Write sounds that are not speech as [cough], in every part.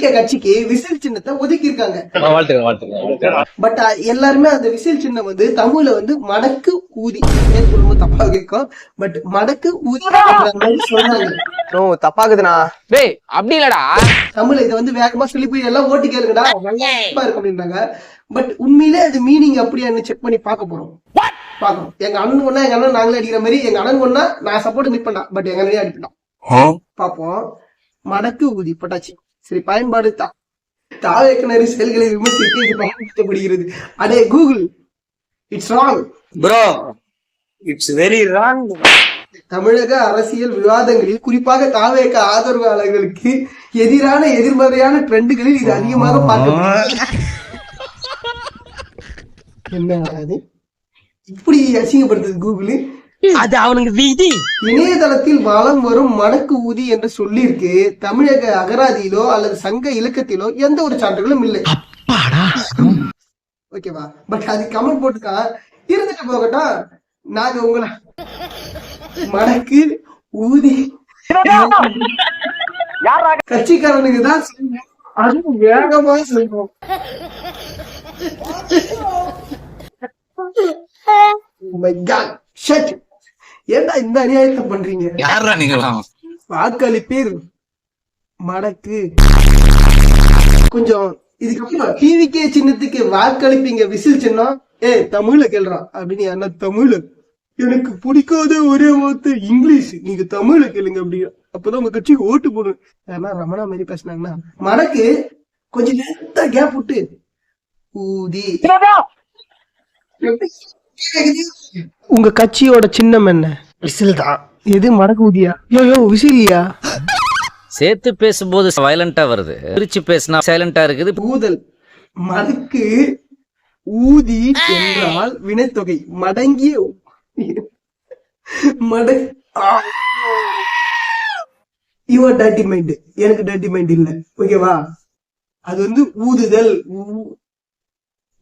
விசிக கட்சிக்கு விசில் சின்னத்தை ஒதுக்கி இருக்காங்க பட் எல்லாருமே அந்த விசில் சின்னம் வந்து தமிழ்ல வந்து மடக்கு ஊதி. ரொம்ப தப்பா இருக்கும் பட் மடக்கு ஊதி அப்படிங்கிற மாதிரி சொன்னாங்க நோ தப்பாக்குதுண்ணா டேய் அப்படி இல்லடா. தமிழ்ல இதை வந்து வேகமா சொல்லி போய் எல்லாம் ஓட்டு கேளுங்கடா. நல்லா தப்பா இருக்கும் அப்படின்றாங்க. பட் உண்மையிலே அது மீனிங் அப்படியான்னு செக் பண்ணி பார்க்க போறோம். பார்க்கணும். எங்க அண்ணன் ஒண்ணா எங்க அண்ணன் நாங்களே அடிக்கிற மாதிரி எங்க அண்ணன் ஒண்ணா நான் சப்போர்ட் நிப்பேன்டா பட் எங்க அண்ணனே பார்ப்போம். மடக்கு ஊதி பட்டாச்சு. சரி பயன்பாடு தா தாவேக்கனரி செயல்களை விமர்சித்து இது பயன்படுத்தப்படுகிறது அடே Google it's wrong bro it's very wrong தமிழக அரசியல் விவாதங்களில் குறிப்பாக தாவேக்க ஆதரவாளர்களுக்கு எதிரான எதிர்மறையான ட்ரெண்டுகளில் இது அதிகமாக பார்க்கப்படுகிறது. [laughs] என்ன இப்படி அசிங்கப்படுத்துது கூகுள். அது அவனுக்கு விதி. இணையதளத்தில் வலம் வரும் மடக்கு ஊதி என்று சொல்லியிருக்கு தமிழக அகராதியிலோ அல்லது சங்க இலக்கத்திலோ எந்த ஒரு சான்றுகளும் இல்லை. ஓகேவா? பட் அது கமெண்ட் போட்டுக்கா. இருந்துட்டு போகட்டும். நாங்க உங்களை மடக்கு ஊதி. கட்சிக்காரனுக்கு தான். அதுவும் வேகமா சொல்லுவோம் Oh my God. Shut. ஏன்டா இந்த அநியாயத்தை பண்றீங்க? யாரா நீங்களாம்? வாக்களிப்பீர். மடக்கு. கொஞ்சம் இதுக்கப்புறம் டிவிக்கே சின்னத்துக்கு வாக்களிப்பீங்க. விசில் சின்னம். ஏ தமிழ்ல கேள்றான் அப்படின்னு என்ன தமிழ். எனக்கு பிடிக்காத ஒரே வார்த்தை இங்கிலீஷ். நீங்க தமிழ்ல கேளுங்க அப்படி அப்பதான் உங்க கட்சிக்கு ஓட்டு போடும் ஏன்னா ரமணா மாதிரி பேசினாங்கன்னா மடக்கு கொஞ்சம் நேரத்தா கேப் விட்டு. ஊதி. உங்க கட்சியோட சின்னம் என்ன? விசில் தான் எது மடக்கு ஊதியா? யோ யோ விசிலியா சேர்த்து பேசும்போது வயலண்டா வருது. பிரிச்சு பேசினா சைலண்டா இருக்குது. ஊதல். மடக்கு ஊதி என்றால் வினைத்தொகை. மடங்கிய மட யுவர் டர்ட்டி மைண்ட் எனக்கு டர்ட்டி மைண்ட் இல்ல. ஓகேவா அது வந்து ஊதுதல்.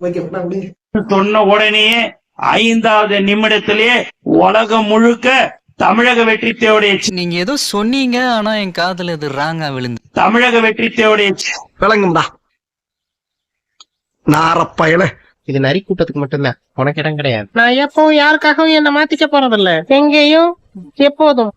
அப்படியே சொன்ன உடனேயே ஐந்தாவது நிமிடத்திலேயே உலகம் முழுக்க தமிழக வெற்றி தேவைய நீங்க ஏதோ சொன்னீங்க ஆனா என் காதுல இது ராங்கா விழுந்து. தமிழக வெற்றி தேவைய விளங்கும்டா. நாரப்பயல இது நரி கூட்டத்துக்கு மட்டும்தான். உனக்கு இடம் கிடையாது. நான் எப்பவும் யாருக்காகவும் என்ன மாத்திக்க போறதில்ல. எங்கேயும் எப்போதும்.